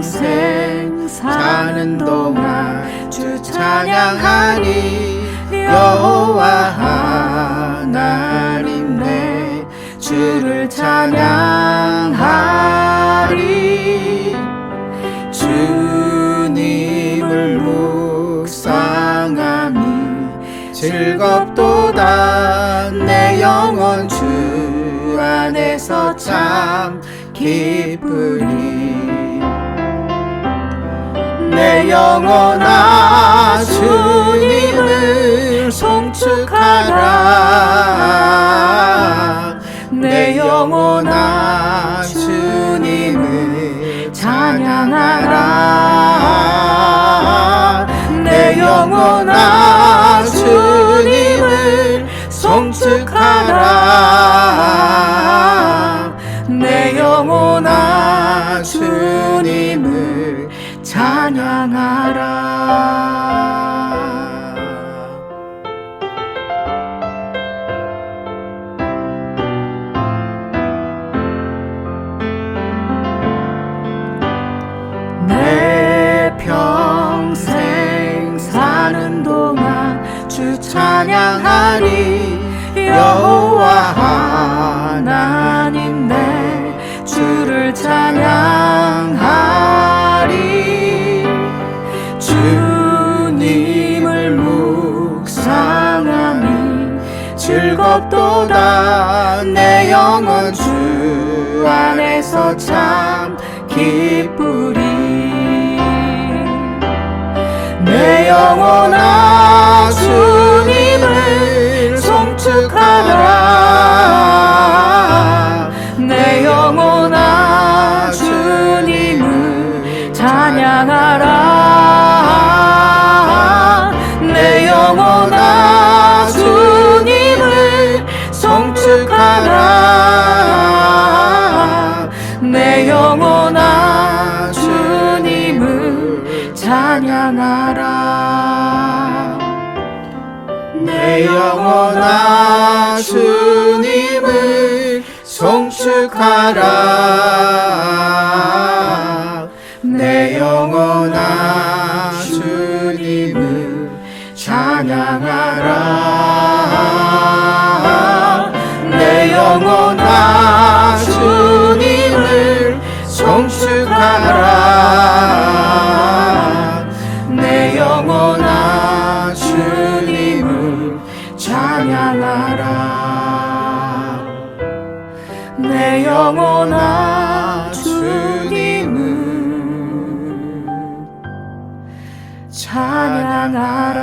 평생 사는 동안 주 찬양하니 여호와 하나님 내 주를 찬양하리. 주님을 묵상하니 즐겁도다. 내 영혼 주 안에서 참 기쁘리 영혼아 주님을 송축하라. 내 영혼아 주님을 찬양하라. 내 영혼아 주님을 송축하라. 내 영혼아 주님을 찬양하라. 내 평생 사는 동안 주 찬양하리 여호와 즐겁도다. 내 영혼 주 안에서 참 기쁘리. 내 영혼아 주님을 송축하라. 내 영혼아 주님을 찬양하라 찬양하라. 내 영혼아 주님을 송축하라. 내 영혼아 주님을 찬양하라 내 영혼아 주님을 찬양하라